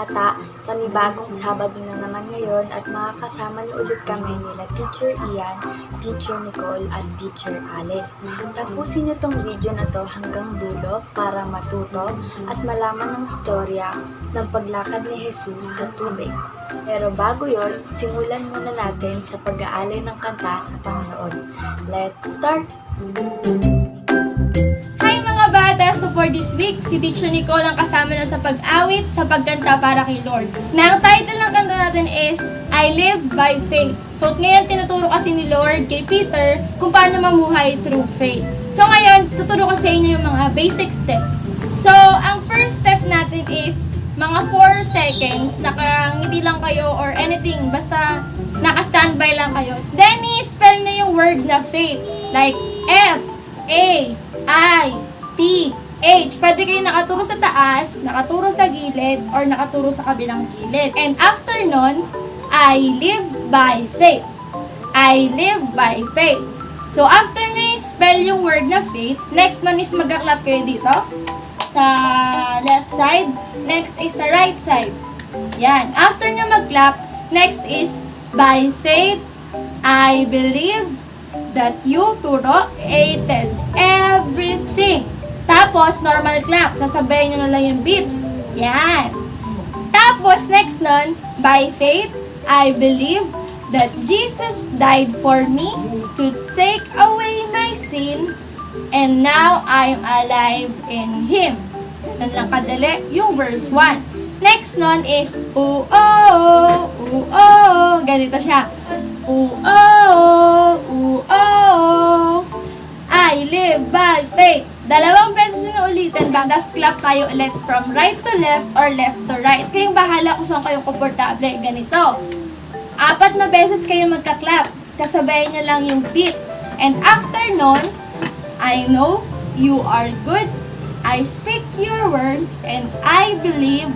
bata, panibagong Sabado na naman ngayon at makakasama niyo ulit kami nila Teacher Ian, Teacher Nicole at Teacher Alex. Tapusin niyo tong video na to hanggang dulo para matuto at malaman ng storya ng paglakad ni Jesus sa tubig. Pero bago yon, simulan muna natin sa pag-aalay ng kanta sa Panginoon. Let's start! Bata! So for this week, si Teacher Nicole ang kasama na sa pag-awit sa pagkanta para kay Lord. Na ang title ng kanta natin is I Live by Faith. So ngayon tinuturo kasi ni Lord kay Peter kung paano mamuhay through faith. So ngayon, tuturo ko sa inyo yung mga basic steps. So ang first step natin is mga 4 seconds, nakangiti lang kayo or anything, basta naka-standby lang kayo. Then, i-spell na yung word na faith. Like, F, A, I, T, H. Pwede kayo nakaturo sa taas, nakaturo sa gilid, or nakaturo sa kabilang gilid. And after nun, I live by faith. I live by faith. So, after na spell yung word na faith, next nun is magka-clap kayo dito sa left side. Next is sa right side. Yan. After nyo mag-clap, next is by faith, I believe that you turo aided everything. Tapos, normal clap. Sasabayin nyo na lang yung beat. Yan. Tapos, next nun, by faith, I believe that Jesus died for me to take away my sin and now I'm alive in Him. Yan lang kadali yung verse 1. Next nun is, ooh, oh, ooh, oh, ganito siya. Ooh, oh, ooh, oh, I live by faith. Dalawang beses na ulitin ba, tas clap kayo ulit from right to left or left to right. Kayong bahala kung saan kayo komportable. Ganito. Apat na beses kayo magka-clap. Kasabayan nyo lang yung beat. And after nun, I know you are good. I speak your word and I believe.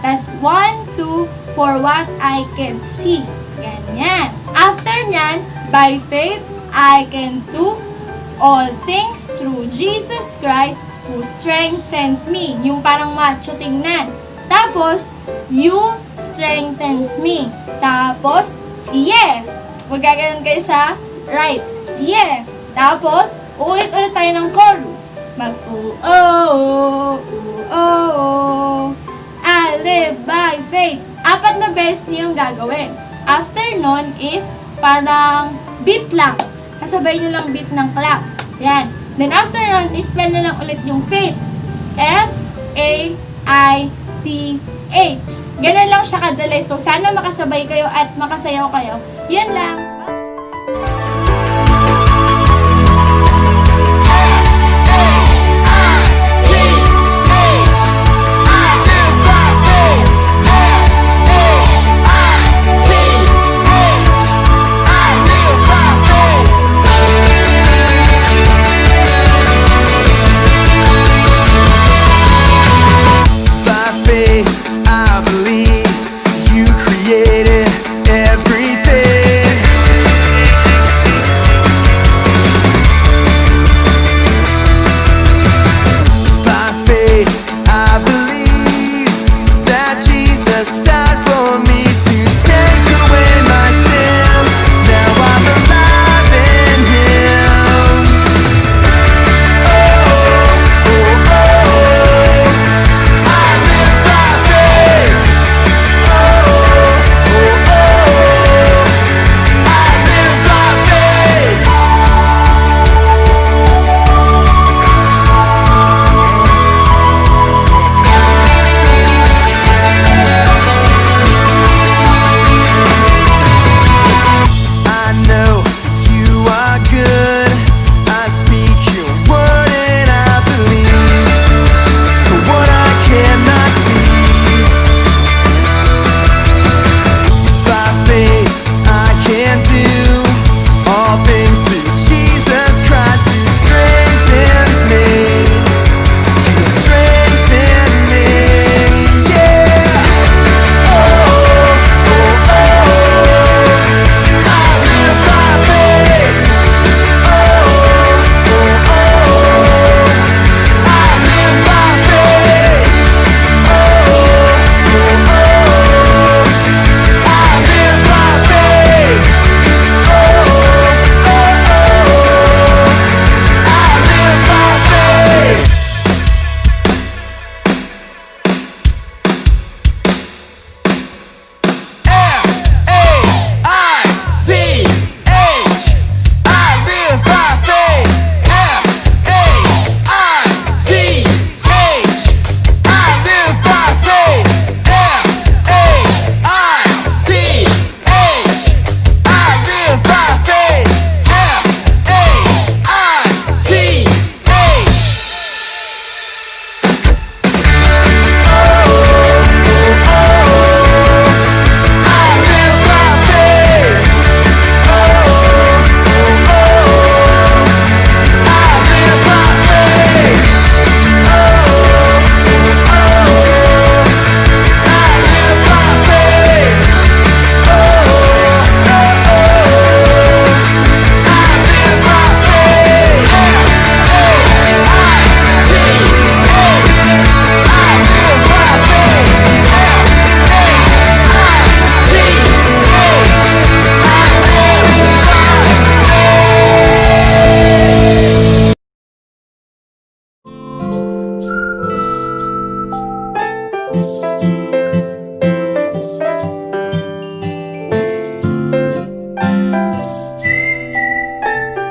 That's one, two, for what I can see. Ganyan. After nyan, by faith, I can do all things through Jesus Christ who strengthens me. Yung parang macho tingnan. Tapos, you strengthens me. Tapos, yeah. Magkaganon kayo sa right. Yeah. Tapos, uulit-ulit tayo ng chorus. Mag ooh oh oh I live by faith. Apat na beses niyo yung gagawin. After nun is parang beat lang. Kasabay nyo lang beat ng clap. Yan. Then after nun, spell nyo lang ulit yung faith. F-A-I-T-H. Ganun lang siya kadali. So, sana makasabay kayo at makasayaw kayo. Yan lang.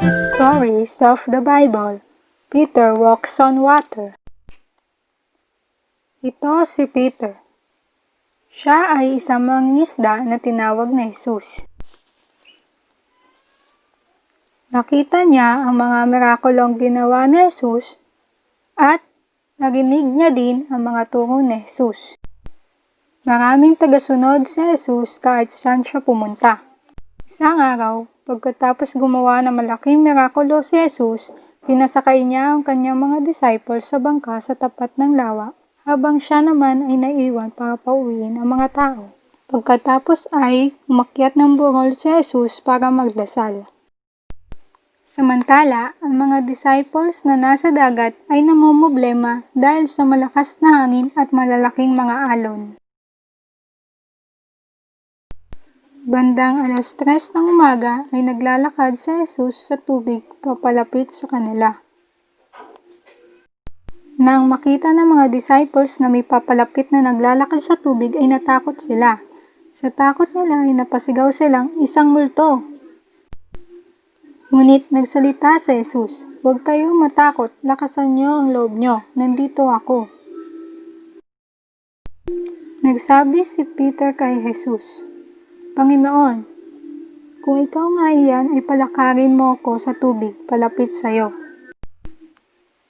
Stories of the Bible Peter Walks on Water Ito si Peter. Siya ay isang mangingisda na tinawag na Jesus. Nakita niya ang mga mirakulong ginawa ni Jesus at narinig niya din ang mga turo ni Jesus. Maraming tagasunod si Jesus kahit saan siya pumunta. Isang araw, pagkatapos gumawa ng malaking mirakulo si Jesus, pinasakay niya ang kanyang mga disciples sa bangka sa tapat ng lawa, habang siya naman ay naiwan para pauwiin ang mga tao. Pagkatapos ay umakyat ng burol si Jesus para magdasal. Samantala, ang mga disciples na nasa dagat ay namumblema dahil sa malakas na hangin at malalaking mga alon. Bandang alas tres ng umaga ay naglalakad si Jesus sa tubig papalapit sa kanila. Nang makita ng mga disciples na may papalapit na naglalakad sa tubig ay natakot sila. Sa takot nila ay napasigaw silang isang multo. Ngunit nagsalita si Jesus, Huwag kayong matakot, lakasan niyo ang loob niyo, nandito ako. Nagsabi si Peter kay Jesus, Panginoon, kung ikaw nga iyan ay palakarin mo ako sa tubig palapit sa iyo.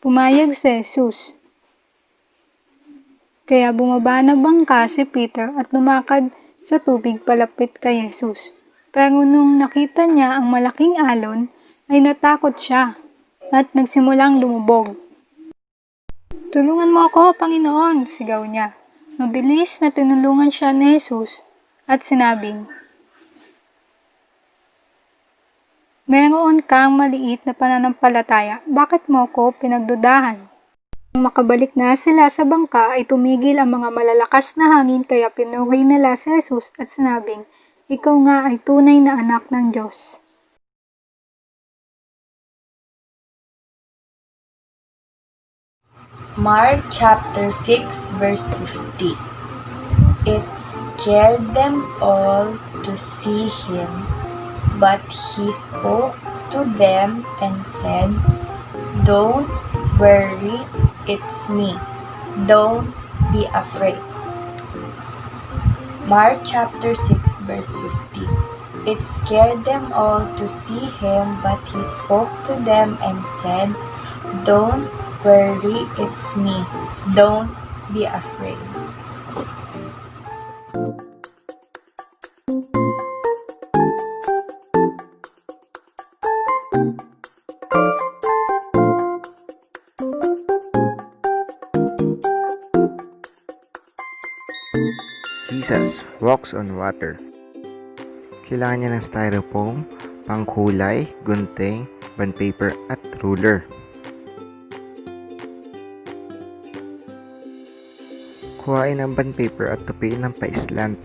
Pumayag si Jesus. Kaya bumaba na bangka si Peter at lumakad sa tubig palapit kay Jesus. Pero nung nakita niya ang malaking alon, ay natakot siya at nagsimulang lumubog. Tulungan mo ako, Panginoon, sigaw niya. Mabilis na tinulungan siya ni Jesus at sinabing, Meron kang maliit na pananampalataya, bakit mo ko pinagdudahan? Nang makabalik na sila sa bangka ay tumigil ang mga malalakas na hangin kaya pinuri nila si Jesus at sinabing, Ikaw nga ay tunay na anak ng Diyos. Mark chapter 6 verse 50. It scared them all to see him, but he spoke to them and said, Don't worry, it's me. Don't be afraid. Mark chapter 6 verse 50. It scared them all to see him, but he spoke to them and said, Don't worry, it's me. Don't be afraid. Jesus walks on water. Kailangan niya ng styrofoam, pangkulay, gunting, bond paper, at ruler. Kuhain ang bond paper at tupiin ng paislant.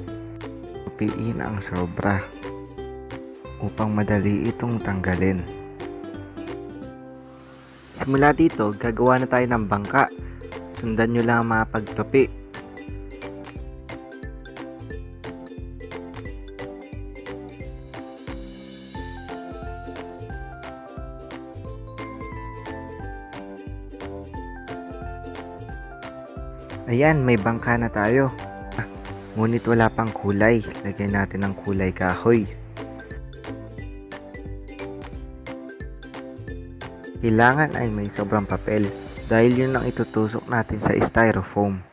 Tupiin ang sobra upang madali itong tanggalin. Simula dito, gagawa na tayo ng bangka. Sundan nyo lang ang mga pagtupi. Ayan, may bangka na tayo. Ngunit wala pang kulay. Lagyan natin ng kulay kahoy. Kailangan ay may sobrang papel dahil yun ang itutusok natin sa styrofoam.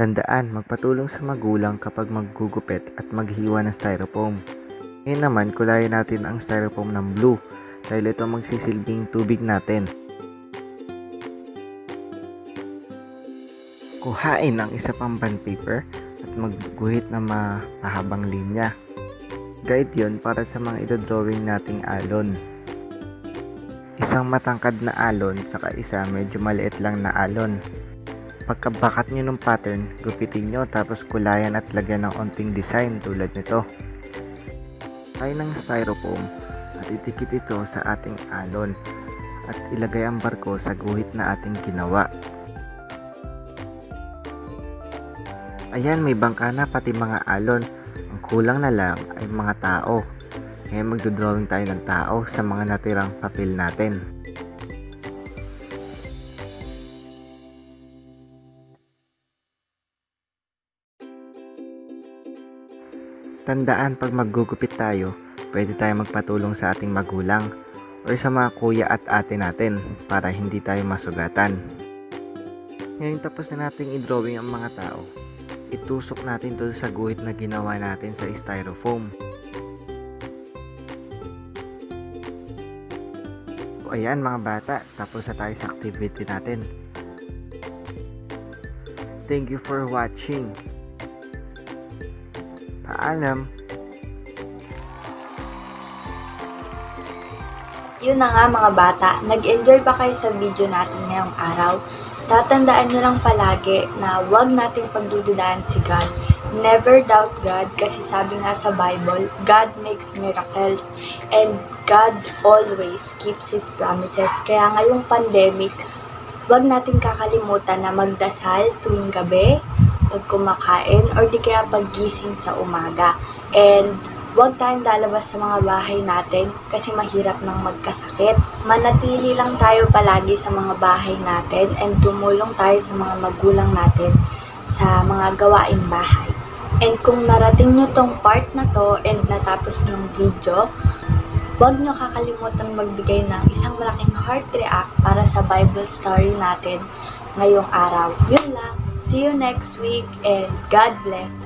Tandaan, magpatulong sa magulang kapag maggugupit at maghiwa ng styrofoam. Ngayon naman, kulayan natin ang styrofoam ng blue dahil ito ang magsisilbing tubig natin. Kuhain ang isa pang bond paper at magguhit ng mahabang linya. Guide yon para sa mga idodrawing nating alon. Isang matangkad na alon saka isa medyo maliit lang na alon. Pagkabakat nyo ng pattern, gupitin nyo tapos kulayan at lagyan ng onting design tulad nito. Tayo ng styrofoam at itikit ito sa ating alon at ilagay ang barko sa guhit na ating ginawa. Ayan, may bangka na pati mga alon. Ang kulang na lang ay mga tao. Ngayon magdodrawing tayo ng tao sa mga natirang papel natin. Tandaan pag maggugupit tayo, pwede tayo magpatulong sa ating magulang or sa mga kuya at ate natin para hindi tayo masugatan. Ngayon tapos na nating i-drawing ang mga tao, itusok natin to sa guhit na ginawa natin sa styrofoam. O ayan mga bata, tapos na tayo sa activity natin. Thank you for watching. Paalam. Yun na nga mga bata, nag-enjoy ba kayo sa video natin ngayong araw? Tatandaan nyo lang palagi na huwag nating pagdududahan si God. Never doubt God kasi sabi nga sa Bible, God makes miracles and God always keeps His promises. Kaya ngayong pandemic, huwag nating kakalimutan na magdasal tuwing gabi, pag kumakain, or di kaya paggising sa umaga. And Huwag tayong lalabas sa mga bahay natin kasi mahirap nang magkasakit. Manatili lang tayo palagi sa mga bahay natin and tumulong tayo sa mga magulang natin sa mga gawaing bahay. And kung narating nyo tong part na to and natapos nyo video, huwag nyo kakalimutan magbigay ng isang malaking heart react para sa Bible story natin ngayong araw. Yun lang. See you next week and God bless.